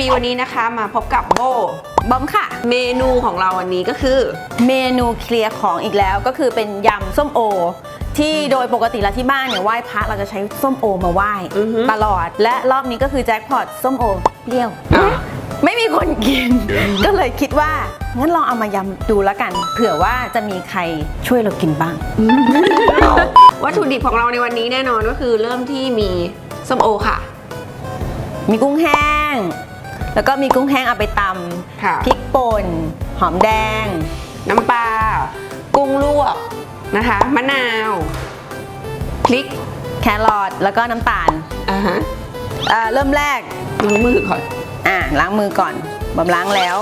ดีวันนี้นะคะ มาพบกับโบบอมค่ะ เมนูของเราวันนี้ก็คือ เมนูเคลียร์ของอีกแล้วก็คือเป็นยำส้มโอ ที่โดยปกติแล้วที่บ้านเนี่ยไหว้พระเราจะใช้ส้มโอมาไหว้อือฮึ ตลอด และรอบนี้ก็คือแจ็คพอตส้มโอเปรี้ยวอะไม่มีคนกิน ก็เลยคิดว่า งั้นลองเอามายำดูแล้วกัน เผื่อว่าจะมีใครช่วยเรากินบ้าง วัตถุดิบของเราในวันนี้แน่นอนก็คือเริ่มที่มีส้มโอค่ะ มีกุ้งแห้ง แล้วก็มีกุ้งแห้งเอาไปตค่ะำพริกป่น หอมแดง น้ำปลา กุ้งลวกนะคะ มะนาวพริกแครอทแล้วก็น้ำตาลอ่าฮะเอ่อเริ่มแรก ล้างมือก่อน อะล้างมือก่อนบำล้างแล้ว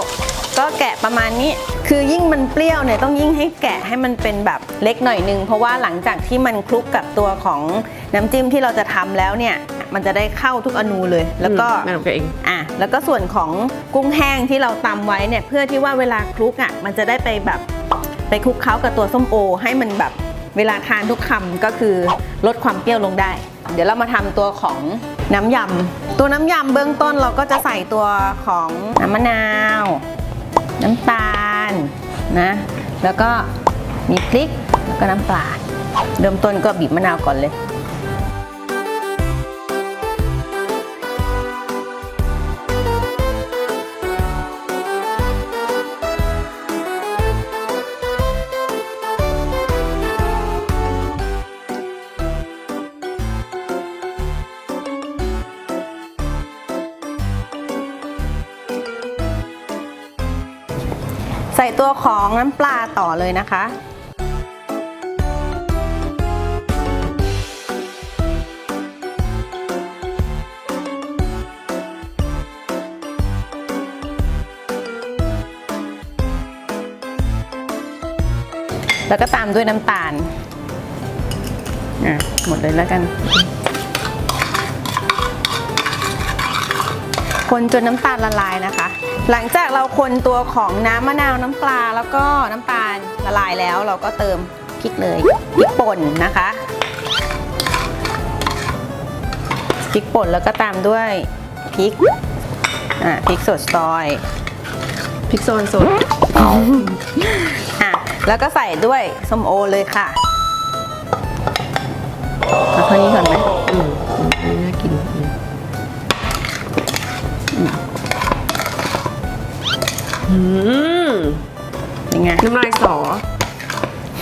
ก็แกะประมาณนี้ คือยิ่งมันเปรี้ยวเนี่ยต้องยิ่งให้แกะให้มันเป็นแบบเล็กหน่อยนึง เพราะว่าหลังจากที่มันคลุกกับตัวของน้ำจิ้มที่เราจะทำแล้วเนี่ย มันจะได้เข้าทุกอนูเลย แล้วก็แม่ของตัวเองอะแล้วก็ส่วนของกุ้งแห้งที่เราตำไว้เนี่ยเพื่อที่ว่าเวลาคลุกอะมันจะได้ไปแบบไปคลุกเคล้ากับตัวส้มโอ ให้มันแบบเวลาทานทุกคำก็คือลดความเปรี้ยวลงได้ เดี๋ยวเรามาทำตัวของน้ำยำตัวน้ำยำเบื้องต้นเราก็จะใส่ตัวของน้ำมะนาว น้ำตาลนะ แล้วก็มีพริกแล้วก็น้ำปลาเริ่มต้นก็บีบมะนาวก่อนเลย ส่ตัวของน้ำปลาต่อเลยนะคะ แล้วก็ตามด้วยน้ำตาล อะ หมดเลยแล้วกัน คนจนน้ำตาลละลายนะคะ หลังจากเราคนตัวของน้ำมะนาวน้ำปลาแล้วก็น้ำตาลละลายแล้ว เราก็เติมพริกเลยพริกป่นนะคะพริกป่นแล้วก็ตามด้วยพริกอะพริกสดซอยพริกโซนสดอะแล้วก็ใส่ด้วยส้มโอเลยค่ะเอาเท่านี้ก่อนไหมอืมน่ากิน อืมเป็นไงน้ำลายสอ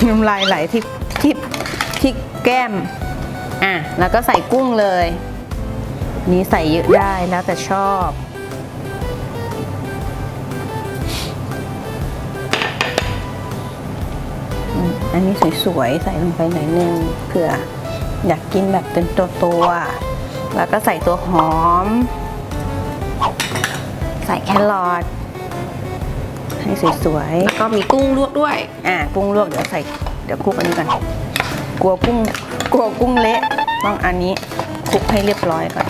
น้ำลายไหลที่ที่ที่แก้ม อะ แล้วก็ใส่กุ้งเลย นี่ใส่เยอะได้แล้วแต่ชอบอืมอันนี้สวยๆ ใส่ลงไปหน่อยนึงเผื่ออยากกินแบบเป็นตัวๆแล้วก็ใส่ตัวหอม ใส่แครอท ให้สวยๆแล้วก็มีกุ้งลวกด้วยอ่ากุ้งลวกเดี๋ยวใส่เดี๋ยวคลุกอันนี้ก่อนกลัวกุ้งกลัวกุ้งเละต้องอันนี้คลุกให้เรียบร้อยก่อน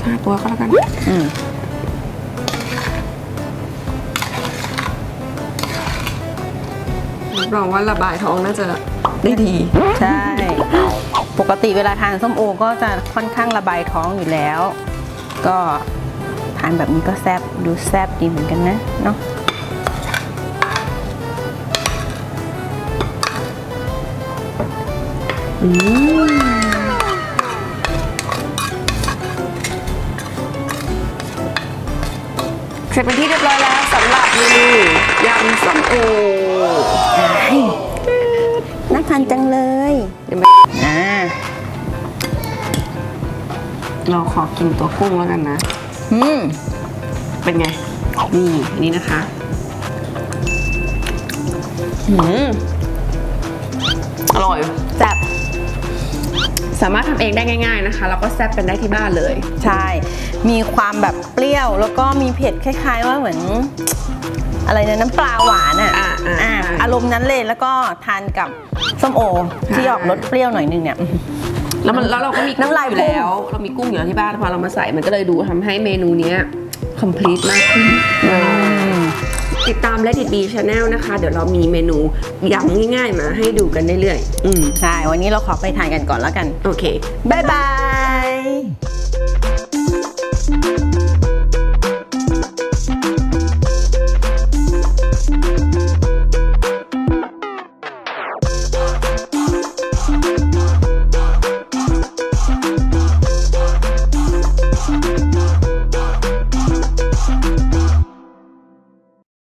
ชาตัวก็แล้วกันอืมรับรองว่าระบายท้องน่าจะได้ดี ใช่ ปกติเวลาทานส้มโอก็จะค่อนข้างระบายท้องอยู่แล้ว ก็ทานแบบนี้ก็แซบดูแซบดีเหมือนกันนะเนาะอืมเสร็จเป็นที่เรียบร้อยแล้วสำหรับเมนูยำส้มโอน่าทานจังเลย เดี๋ยวมาอ่า เราขอกินตัวกุ้งแล้วกันนะ อืม เป็นไง นี่อันนี้นะคะหืม อร่อย แซ่บสามารถทำเองได้ง่าย ๆนะคะ แล้วก็แซ่บเป็นได้ที่บ้านเลย ใช่ มีความแบบเปรี้ยวแล้วก็มีเผ็ดคล้ายๆว่าเหมือน อะไรนะน้ำปลาหวานอะอ่าอ่าอ่าใช่อารมณ์นั้นเลยแล้วก็ทานกับ ส้มโอที่ออกรสเปรี้ยวหน่อยนึงเนี่ย แล้วมันแล้วเราก็มีกุ้งน้ำลายอยู่แล้ว เรามีกุ้งอยู่แล้วที่บ้านพอเรามาใส่มันก็เลยดูทำให้เมนูเนี้ย complete มากขึ้นอืมติดตาม Let It Be Channel นะคะ เดี๋ยวเรามีเมนูยำง่ายๆ มาให้ดูกันเรื่อยๆ อืมใช่ วันนี้เราขอไปทานกันก่อนแล้วกัน โอเค บ๊ายบาย